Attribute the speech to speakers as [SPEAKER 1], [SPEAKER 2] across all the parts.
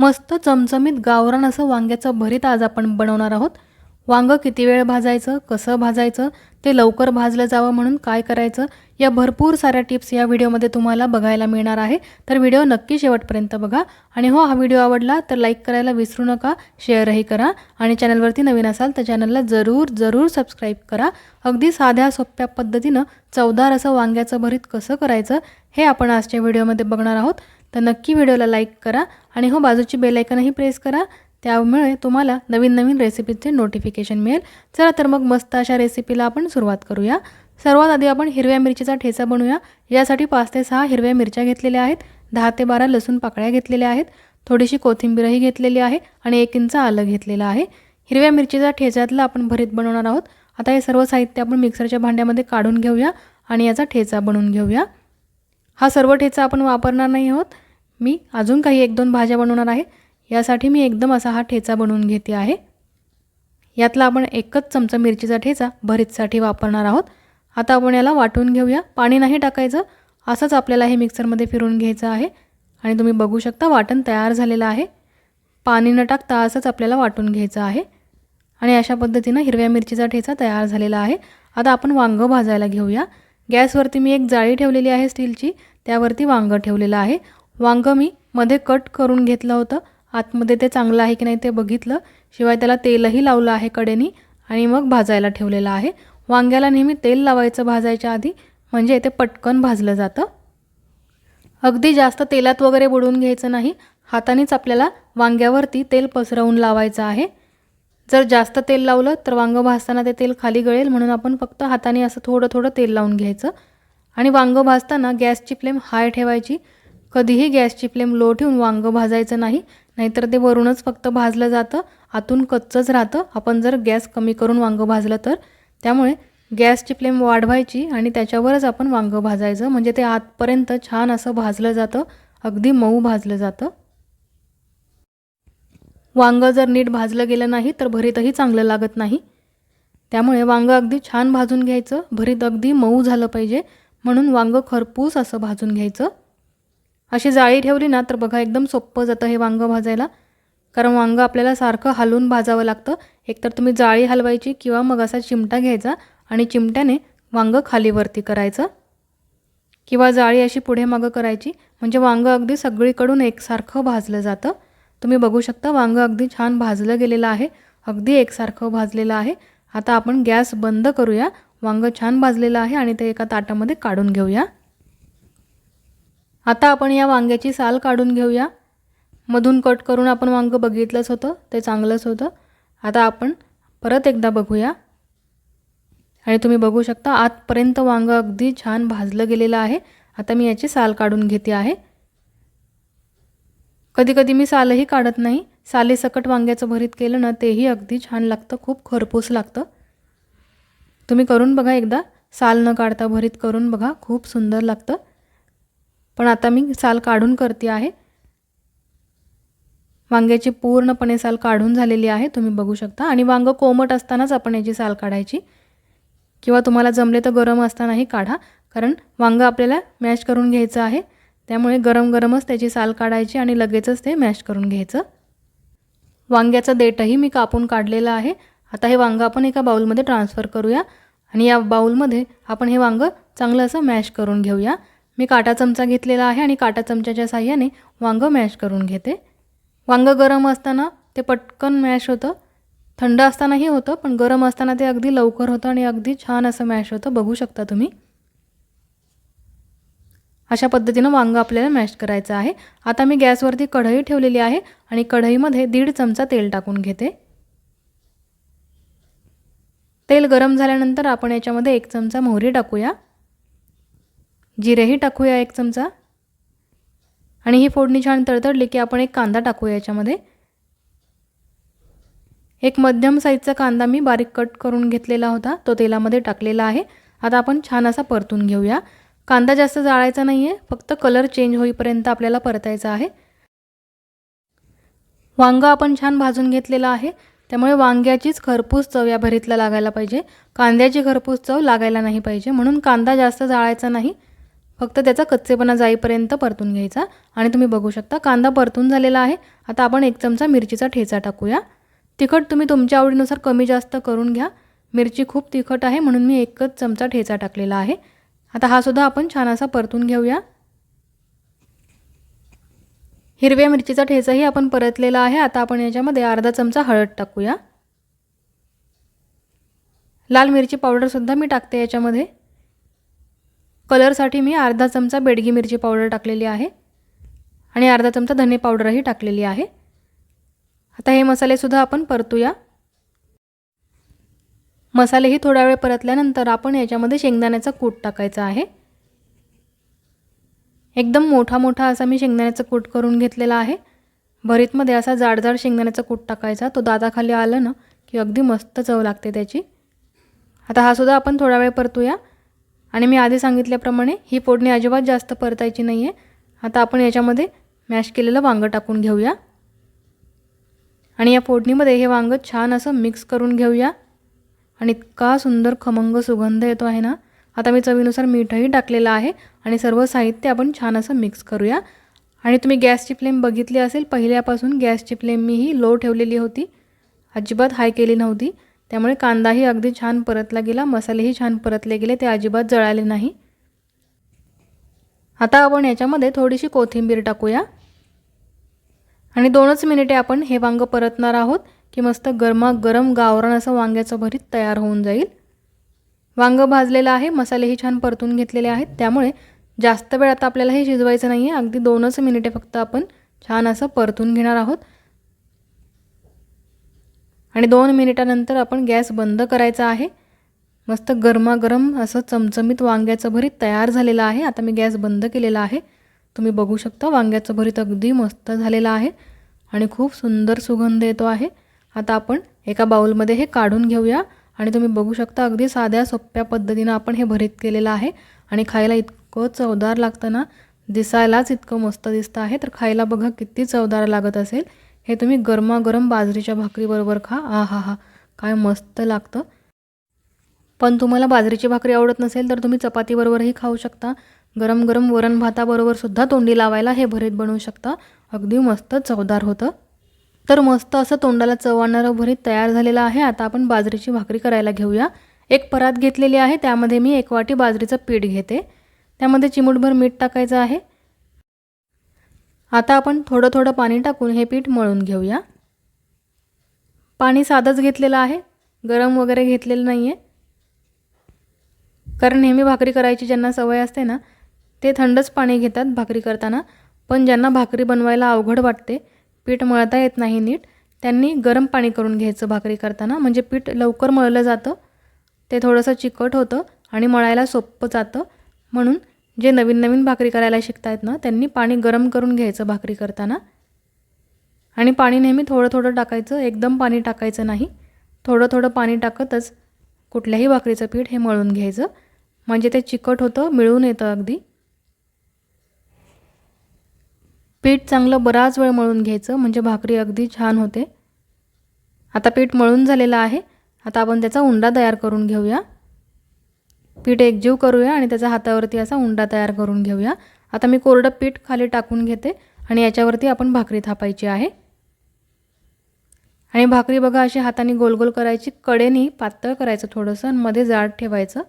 [SPEAKER 1] मस्त चमचमीत गावरान असं वांग्याचं भरीत आज आपण बनवणार आहोत. वांगं किती वेळ भाजायचं कसं भाजायचं ते लवकर भाजलं जावं म्हणून काय करायचं या भरपूर साऱ्या टिप्स या व्हिडिओमध्ये तुम्हाला बघायला मिळणार आहे. तर व्हिडिओ नक्की शेवटपर्यंत बघा. आणि हो हा व्हिडिओ आवडला तर लाईक करायला विसरू नका शेअरही करा आणि चॅनलवरती नवीन असाल तर चॅनलला जरूर जरूर सबस्क्राईब करा. अगदी साध्या सोप्या पद्धतीनं चवदार असं वांग्याचं भरीत कसं करायचं हे आपण आजच्या व्हिडिओमध्ये बघणार आहोत. तर नक्की व्हिडिओला लाईक करा आणि हो बाजूची बेलायकनही प्रेस करा. त्यामुळे तुम्हाला नवीन नवीन रेसिपीचे नोटिफिकेशन मिळेल. चला तर मग मस्त अशा रेसिपीला आपण सुरुवात करूया. सर्वात आधी आपण हिरव्या मिरचीचा ठेचा बनवूया. यासाठी पाच ते सहा हिरव्या मिरच्या घेतलेल्या आहेत. दहा ते बारा लसूण पाकळ्या घेतलेल्या आहेत. थोडीशी कोथिंबीरही घेतलेली आहे आणि एक इंच आलं घेतलेलं आहे. हिरव्या मिरचीचा ठेच्यातला आपण भरीत बनवणार आहोत. आता हे सर्व साहित्य आपण मिक्सरच्या भांड्यामध्ये काढून घेऊया आणि याचा ठेचा बनवून घेऊया. हा सर्व ठेचा आपण वापरणार नाही आहोत. मी अजून काही एक दोन भाज्या बनवणार आहे. यासाठी मी एकदम असा हा ठेचा बनवून घेते आहे. यातला आपण एकच चमचा मिरचीचा ठेचा भरीतसाठी वापरणार आहोत. आता आपण याला वाटून घेऊया. पाणी नाही टाकायचं. असंच आपल्याला हे मिक्सरमध्ये फिरून घ्यायचं आहे. आणि तुम्ही बघू शकता वाटण तयार झालेलं आहे. पाणी न टाकता असंच आपल्याला वाटून घ्यायचं आहे. आणि अशा पद्धतीनं हिरव्या मिरचीचा ठेचा तयार झालेला आहे. आता आपण वांगं भाजायला घेऊया. गॅसवरती मी एक जाळी ठेवलेली आहे स्टीलची. त्यावरती वांगं ठेवलेलं आहे. वांगं मी मध्ये कट करून घेतलं होतं. आतमध्ये ते चांगलं आहे की नाही ते बघितलं. शिवाय त्याला तेलही लावलं आहे कडेनी आणि मग भाजायला ठेवलेलं आहे. वांग्याला नेहमी तेल लावायचं भाजायच्या आधी. म्हणजे ते पटकन भाजलं जातं. अगदी जास्त तेलात वगैरे बुडवून घ्यायचं नाही. हातानेच आपल्याला वांग्यावरती तेल पसरवून लावायचं आहे. जर जास्त तेल लावलं तर वांगं भाजताना ते तेल खाली गळेल म्हणून आपण फक्त हाताने असं थोडं थोडं तेल लावून घ्यायचं. आणि वांगं भाजताना गॅसची फ्लेम हाय ठेवायची. कधीही गॅसची फ्लेम लो ठेवून वांगं भाजायचं नाही नाहीतर ते वरूनच फक्त भाजलं जातं आतून कच्चंच राहतं. आपण जर गॅस कमी करून वांगं भाजलं तर. त्यामुळे गॅसची फ्लेम वाढवायची आणि त्याच्यावरच आपण वांगं भाजायचं म्हणजे ते आतपर्यंत छान असं भाजलं जातं. अगदी मऊ भाजलं जातं. वांगं जर नीट भाजलं गेलं नाही तर भरीतही चांगलं लागत नाही. त्यामुळे वांगं अगदी छान भाजून घ्यायचं भरीत अगदी मऊ झालं पाहिजे म्हणून वांगं खरपूस असं भाजून घ्यायचं. अशी जाळी ठेवली ना तर बघा एकदम सोपं जातं हे वांगं भाजायला. कारण वांगं आपल्याला सारखं हलवून भाजावं लागतं. एकतर तुम्ही जाळी हलवायची किंवा मग असा चिमटा घ्यायचा आणि चिमट्याने वांगं खालीवरती करायचं. किंवा जाळी अशी पुढे मागं करायची. म्हणजे वांगं अगदी सगळीकडून एकसारखं भाजलं जातं. तुम्ही बघू शकता वांगं अगदी छान भाजलं गेलेलं आहे. अगदी एकसारखं भाजलेलं आहे. आता आपण गॅस बंद करूया. वांगं छान भाजलेलं आहे आणि ते एका ताटामध्ये काढून घेऊया. आता आपण या वांग्याची साल काढून घेऊया. मधून कट करून आपण वांगं बघितलंच होतं. ते चांगलंच होतं. आता आपण परत एकदा बघूया. आणि तुम्ही बघू शकता आतपर्यंत वांगं अगदी छान भाजलं गेलेलं आहे. आता मी याची साल काढून घेते आहे. कधी कधी मी सालही काढत नाही. सालेसकट वांग्याचं भरीत केलं ना तेही अगदी छान लागतं खूप खरपूस लागतं. तुम्ही करून बघा एकदा. साल न काढता भरीत करून बघा खूप सुंदर लागतं. पण आता मी साल काढून करते आहे. वांग्याची पूर्णपणे साल काढून झालेली आहे तुम्ही बघू शकता. आणि वांगं कोमट असतानाच आपण याची साल काढायची. किंवा तुम्हाला जमले तर गरम असतानाही काढा. कारण वांगं आपल्याला मॅश करून घ्यायचं आहे. त्यामुळे गरम गरमच त्याची साल काढायची आणि लगेचच ते मॅश करून घ्यायचं. वांग्याचं देठही मी कापून काढलेलं आहे. आता हे वांगं आपण एका बाऊलमध्ये ट्रान्सफर करूया आणि या बाऊलमध्ये आपण हे वांगं चांगलं असं मॅश करून घेऊया. मी काटा चमचा घेतलेला आहे आणि काटा चमच्याच्या साह्याने वांगं मॅश करून घेते. वांगं गरम असताना ते पटकन मॅश होतं. थंड असतानाही होतं पण गरम असताना ते अगदी लवकर होतं आणि अगदी छान असं मॅश होतं. बघू शकता तुम्ही. अशा पद्धतीनं वांगं आपल्याला मॅश करायचं आहे. आता मी गॅसवरती कढई ठेवलेली आहे आणि कढईमध्ये दीड चमचा तेल टाकून घेते. तेल गरम झाल्यानंतर आपण याच्यामध्ये एक चमचा मोहरी टाकूया. जिरेही टाकूया एक चमचा. आणि ही फोडणी छान तळतळली की आपण एक कांदा टाकूया याच्यामध्ये. एक मध्यम साईजचा कांदा मी बारीक कट करून घेतलेला होता तो तेलामध्ये टाकलेला आहे. आता आपण छान असा परतून घेऊया. कांदा जास्त जाळायचा नाही आहे फक्त कलर चेंज होईपर्यंत आपल्याला परतायचा आहे. वांगं आपण छान भाजून घेतलेलं आहे त्यामुळे वांग्याचीच खरपूस चव या भरीतला लागायला पाहिजे. कांद्याची खरपूस चव लागायला नाही पाहिजे म्हणून कांदा जास्त जाळायचा नाही. फक्त त्याचा कच्चेपणा जाईपर्यंत परतून घ्यायचा. आणि तुम्ही बघू शकता कांदा परतून झालेला आहे. आता आपण एक चमचा मिरचीचा ठेचा टाकूया. तिखट तुम्ही तुमच्या आवडीनुसार कमी जास्त करून घ्या. मिरची खूप तिखट आहे म्हणून मी एकच चमचा ठेचा टाकलेला आहे. आता हा सुद्धा आपण छान असा परतून घेऊया. हिरव्या मिरचीचा ठेचाही आपण परतलेला आहे. आता आपण याच्यामध्ये अर्धा चमचा हळद टाकूया. लाल मिरची पावडरसुद्धा मी टाकते याच्यामध्ये. कलरसाठी मी अर्धा चमचा बेडगी मिरची पावडर टाकलेली आहे. आणि अर्धा चमचा धने पावडरही टाकलेली आहे. आता हे मसालेसुद्धा आपण परतूया. मसालेही थोडा वेळ परतल्यानंतर आपण याच्यामध्ये शेंगदाण्याचा कूट टाकायचा आहे. एकदम मोठा मोठा असा मी शेंगदाण्याचा कूट करून घेतलेला आहे. भरीतमध्ये असा जाडजाड शेंगदाण्याचा कूट टाकायचा. तो दाताखाली आलं ना की अगदी मस्त चव लागते त्याची. आता हा सुद्धा आपण थोडा वेळ परतूया. आणि मी आधी सांगितल्याप्रमाणे ही फोडणी अजिबात जास्त परतायची नाही आहे आता आपण याच्यामध्ये मॅश केलेलं वांगं टाकून घेऊया. आणि या फोडणीमध्ये हे वांगं छान असं मिक्स करून घेऊया. आणि इतका सुंदर खमंग सुगंध येतो आहे ना? आता मी चवीनुसार मीठही टाकलेलं आहे आणि सर्व साहित्य आपण छान असं मिक्स करूया. आणि तुम्ही गॅसची फ्लेम बघितली असेल पहिल्यापासून गॅसची फ्लेम मी ही लो ठेवलेली होती. अजिबात हाय केली नव्हती. त्यामुळे कांदाही अगदी छान परतला गेला मसालेही छान परतले गेले ते अजिबात जळाले नाही. आता आपण याच्यामध्ये थोडीशी कोथिंबीर टाकूया. आणि दोनच मिनिटे आपण हे वांगं परतणार आहोत. की मस्त गरमागरम गावरान असं वांग्याचं भरीत तयार होऊन जाईल. वांगं भाजलेलं आहे मसालेही छान परतून घेतलेले आहेत. त्यामुळे जास्त वेळ आता आपल्याला हे शिजवायचं नाही आहे अगदी दोनच मिनिटे फक्त आपण छान असं परतून घेणार आहोत. आणि दोन मिनिटानंतर आपण गॅस बंद करायचा आहे. मस्त गरमागरम असं चमचमीत वांग्याचं भरीत तयार झालेलं आहे. आता मी गॅस बंद केलेला आहे. तुम्ही बघू शकता वांग्याचं भरीत अगदी मस्त झालेलं आहे. आणि खूप सुंदर सुगंध येतो आहे. आता आपण एका बाउलमध्ये हे काढून घेऊया. आणि तुम्ही बघू शकता अगदी साध्या सोप्या पद्धतीनं आपण हे भरीत केलेलं आहे. आणि खायला इतकं चवदार लागतं ना दिसायलाच इतकं मस्त दिसतं आहे. तर खायला बघा किती चवदार लागत असेल. हे तुम्ही गरमागरम बाजरीच्या भाकरीबरोबर खा. आ हा हा काय मस्त लागतं. पण तुम्हाला बाजरीची भाकरी आवडत नसेल तर तुम्ही चपातीबरोबरही खाऊ शकता. गरम गरम वरण भाताबरोबर सुद्धा तोंडी लावायला हे भरीत बनवू शकता. अगदी मस्त चवदार होतं. तर मस्त असं तोंडाला चव आणणारं भरीत तयार झालेलं आहे. आता आपण बाजरीची भाकरी करायला घेऊया. एक परात घेतलेली आहे. त्यामध्ये मी एक वाटी बाजरीचं पीठ घेते. त्यामध्ये चिमूटभर मीठ टाकायचं आहे. आता आपण थोडं थोडं पाणी टाकून हे पीठ मळून घेऊया. पाणी साधंच घेतलेलं आहे. गरम वगैरे घेतलेलं नाही आहे कारण नेहमी भाकरी करायची ज्यांना सवय असते ना ते थंडच पाणी घेतात भाकरी करताना. पण ज्यांना भाकरी बनवायला अवघड वाटते पीठ मळता येत नाही नीट. त्यांनी गरम पाणी करून घ्यायचं भाकरी करताना. म्हणजे पीठ लवकर मळलं जातं. ते थोडंसं चिकट होतं आणि मळायला सोपं जातं. म्हणून जे नवीन नवीन भाकरी करायला शिकतायत ना त्यांनी पाणी गरम करून घ्यायचं भाकरी करताना. आणि पाणी नेहमी थोडं थोडं टाकायचं. एकदम पाणी टाकायचं नाही. थोडं थोडं पाणी टाकतच कुठल्याही भाकरीचं पीठ हे मळून घ्यायचं. म्हणजे ते चिकट होतं मिळून येतं अगदी. पीठ चांगलं बराच वेळ मळून घ्यायचं म्हणजे भाकरी अगदी छान होते. आता पीठ मळून झालेलं आहे. आता आपण त्याचा उंडा तयार करून घेऊया. पीठ एकजीव करूया आणि त्याचा हातावरती असा उंडा तयार करून घेऊया. आता मी कोरडं पीठ खाली टाकून घेते आणि याच्यावरती आपण भाकरी थापायची आहे. आणि भाकरी बघा अशी हाताने गोल गोल करायची कडेनी पातळ करायचं थोडंसं आणि मध्ये जाड ठेवायचं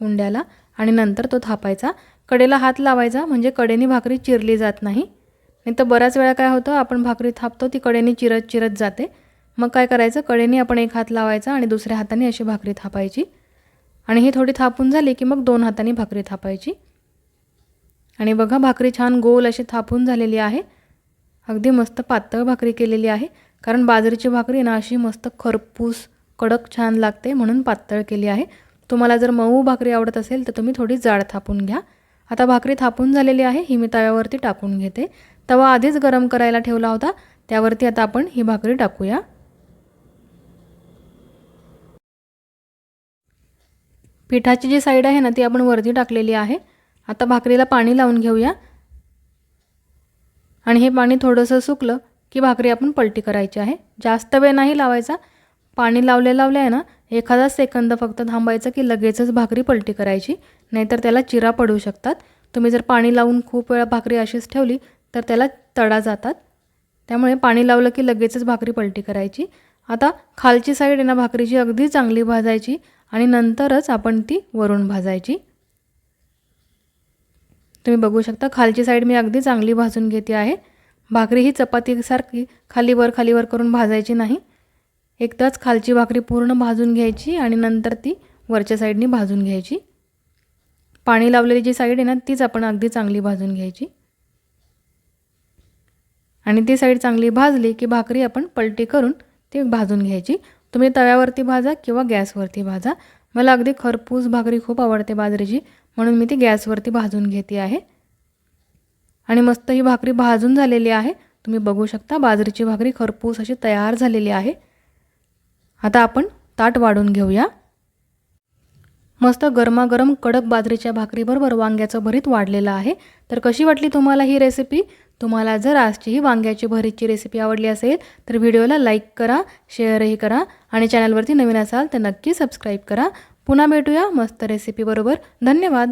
[SPEAKER 1] उंड्याला आणि नंतर तो थापायचा. कडेला हात लावायचा म्हणजे कडेनी भाकरी चिरली जात नाही. नाही तर बऱ्याच वेळा काय होतं आपण भाकरी थापतो ती कडेने चिरत चिरत जाते. मग काय करायचं कडेने आपण एक हात लावायचा आणि दुसऱ्या हाताने अशी भाकरी थापायची. आणि ही थोडी थापून झाली की मग दोन हाताने भाकरी थापायची. आणि बघा भाकरी छान गोल अशी थापून झालेली आहे. अगदी मस्त पातळ भाकरी केलेली आहे. कारण बाजरीची भाकरी ना अशी मस्त खरपूस कडक छान लागते म्हणून पातळ केली आहे. तुम्हाला जर मऊ भाकरी आवडत असेल तर तुम्ही थोडी जाड थापून घ्या. आता भाकरी थापून झालेली आहे ही मी तव्यावरती टाकून घेते. तवा आधीच गरम करायला ठेवला होता. त्यावरती आता आपण ही भाकरी टाकूया. पिठाची जी साईड आहे ना ती आपण वरती टाकलेली आहे. आता भाकरीला पाणी लावून घेऊया. आणि हे पाणी थोडंसं सुकलं की भाकरी आपण पलटी करायची आहे. जास्त वेळ नाही लावायचा. पाणी लावले लावले आहे ना एखादा सेकंद फक्त थांबायचं की लगेचच भाकरी पलटी करायची. नाहीतर त्याला चिरा पडू शकतात. तुम्ही जर पाणी लावून खूप वेळा भाकरी अशीच ठेवली तर त्याला तडा जातात. त्यामुळे पाणी लावलं की लगेचच भाकरी पलटी करायची. आता खालची साईड आहे ना भाकरीची अगदी चांगली भाजायची आणि नंतरच आपण ती वरून भाजायची. तुम्ही बघू शकता खालची साईड मी अगदी चांगली भाजून घेते आहे. भाकरी ही चपातीसारखी खाली वर खाली वर करून भाजायची नाही. एकदाच खालची भाकरी पूर्ण भाजून घ्यायची आणि नंतर ती वरच्या साईडनी भाजून घ्यायची. पाणी लावलेली जी साईड आहे ना तीच आपण अगदी चांगली भाजून घ्यायची. आणि ती साईड चांगली भाजली की भाकरी आपण पलटी करून ती भाजून घ्यायची. तुम्ही तव्यावरती भाजा किंवा गॅसवरती भाजा. मला अगदी खरपूस भाकरी खूप आवडते बाजरीची म्हणून मी ती गॅसवरती भाजून घेते आहे. आणि मस्त ही भाकरी भाजून झालेली आहे. तुम्ही बघू शकता बाजरीची भाकरी खरपूस अशी तयार झालेली आहे. आता आपण ताट वाढून घेऊया. मस्त गरमागरम कडक बाजरीच्या भाकरीबरोबर वांग्याचं भरीत वाढलेलं आहे. तर कशी वाटली तुम्हाला ही रेसिपी तुम्हाला जर आजची ही वांग्याची भरीतची रेसिपी आवडली असेल तर व्हिडिओला लाईक करा शेअरही करा आणि चॅनलवरती नवीन असाल तर नक्की सबस्क्राईब करा. पुन्हा भेटूया मस्त रेसिपीबरोबर धन्यवाद!